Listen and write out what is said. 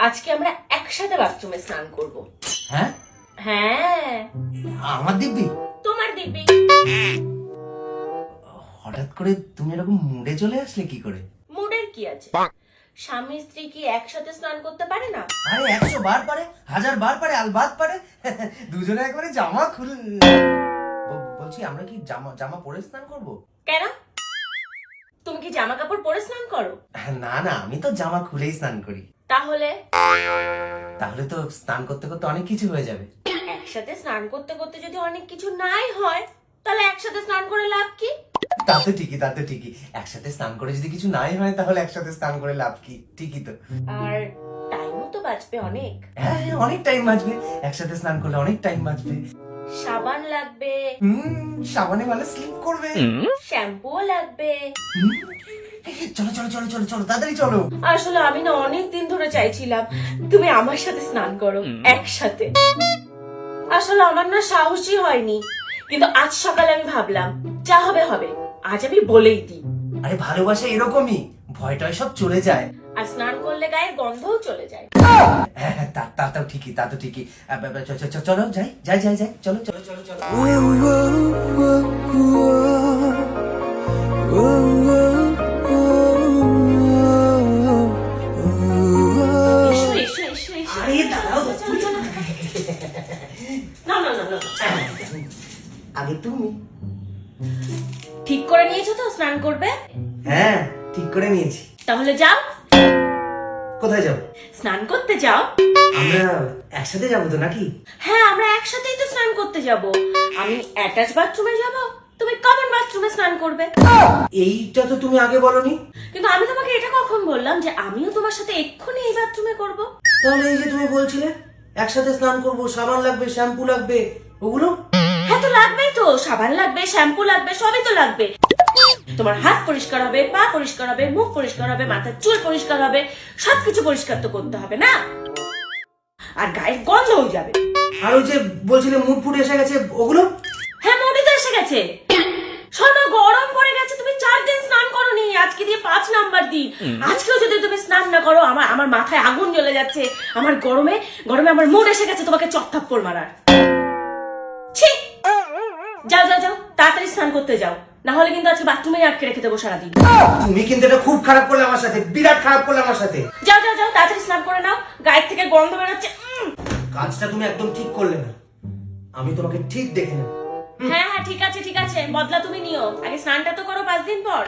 আজকে আমরা একসাথে বাথরুমে স্নান করব। হ্যাঁ? হ্যাঁ। আমার দিব্যি? তোমার দিব্যি? হঠাৎ করে তুমি এরকম মুডে চলে আসলে কি করে? মুডের কি আছে? স্বামী স্ত্রী কি একসাথে স্নান করতে পারে না? আরে একশো বার পারে হাজার বার পারে আলবাত পারে দুজনে একবারে জামা খুল বলছি আমরা কি জামা জামা পরে স্নান করব? কেন? তুমি কি জামা কাপড় পরে স্নান করো? না না আমি তো জামা খুলেই স্নান করি। তাহলে? তাহলে তো স্নান করতে করতে অনেক কিছু হয়ে যাবে। একসাথে স্নান করতে করতে যদি অনেক কিছু নাই হয় তাহলে একসাথে স্নান করে লাভ কি? তা তো ঠিকই তা তো ঠিকই। একসাথে স্নান করে যদি কিছু নাই হয় তাহলে একসাথে স্নান করে লাভ কি? ঠিকই তো। আর টাইমও তো বাঁচবে অনেক। হ্যাঁ হ্যাঁ, অনেক টাইম বাঁচবে। একসাথে স্নান করলে অনেক টাইম বাঁচবে। সাবান লাগবে। হুম সাবানে ভালো স্লিপ করবে। শ্যাম্পুও লাগবে। হুম, চলো চলো চলো চলো চলো তাড়াতাড়ি চলো। আসলে আমি না অনেক দিন ধরে চাইছিলাম তুমি আমার সাথে স্নান করো একসাথে। আসলে আমার না সাহসই হয়নি কিন্তু আজ সকালে আমি ভাবলাম যা হবে হবে আজ আমি বলেই দিই। আরে ভালোবাসা এরকমই ভয় টয় সব চলে যায়। আর স্নান করলে গায়ের গন্ধও চলে যায়। হ্যাঁ হ্যাঁ তা তা তো ঠিকই তা তো ঠিকই। চলো যাই যাই যাই যাই চলো চলো চলো। চলো আগে তুমি। ঠিক করে নিয়েছো তো? স্নান করবে? হ্যাঁ ঠিক করে নিয়েছি। তাহলে যাও। কোথায় যাব? স্নান করতে যাও। আমরা একসাথে যাব তো নাকি? হ্যাঁ আমরা একসাথেই তো স্নান করতে যাব। আমি অ্যাটাচ বাথরুমে যাব? তুমি কমন বাথরুমে স্নান করবে। এইটা তো তুমি আগে বলনি। কিন্তু আমি তোমাকে এটা কখন বললাম যে আমিও তোমার সাথে এক্ষুনি এই বাথরুমে করব? তাহলে এই যে তুমি বলছিলে একসাথে স্নান করব সাবান লাগবে শ্যাম্পু লাগবে ওগুলো? হ্যাঁ তো লাগবেই তো। সাবান লাগবে শ্যাম্পু লাগবে সবই তো লাগবে। তোমার হাত পরিষ্কার হবে পা পরিষ্কার হবে মুখ পরিষ্কার হবে মাথার চুল পরিষ্কার হবে সবকিছু পরিষ্কার তো করতে হবে না? আর গায়ের গন্ধ হয়ে যাবে। আর ওই যে বলছিলে মুড ফুড এসে গেছে ওগুলো? হ্যাঁ মোটি তো এসে গেছে। শোনো গরম পড়ে গেছে তুমি চার দিন স্নান করোনি আজকে দিয়ে পাঁচ নাম্বার দিন। আজকেও যদি তুমি স্নান না করো আমার আমার মাথায় আগুন জ্বলে যাচ্ছে। আমার গরমে গরমে আমার মুড এসে গেছে তোমাকে চত্থাপ্পড় মারার। ছি যাও যাও যাও তাড়াতাড়ি স্নান করতে যাও। না হলে কিন্তু আজকে বাথরুমে আটকে রেখে দেবো সারাদিন। তুমি কিন্তু এটা খুব খারাপ করলে আমার সাথে বিরাট খারাপ করলে আমার সাথে। যাও যাও যাও তাড়াতাড়ি স্নান করে নাও। গায়ের থেকে গন্ধ বেরোচ্ছে। কাজটা তুমি একদম ঠিক করলে না। আমি তোমাকে ঠিক দেখে নেব। হ্যাঁ হ্যাঁ ঠিক আছে ঠিক আছে। বদলা তুমি নিও। আগে স্নানটা তো করো পাঁচ দিন পর।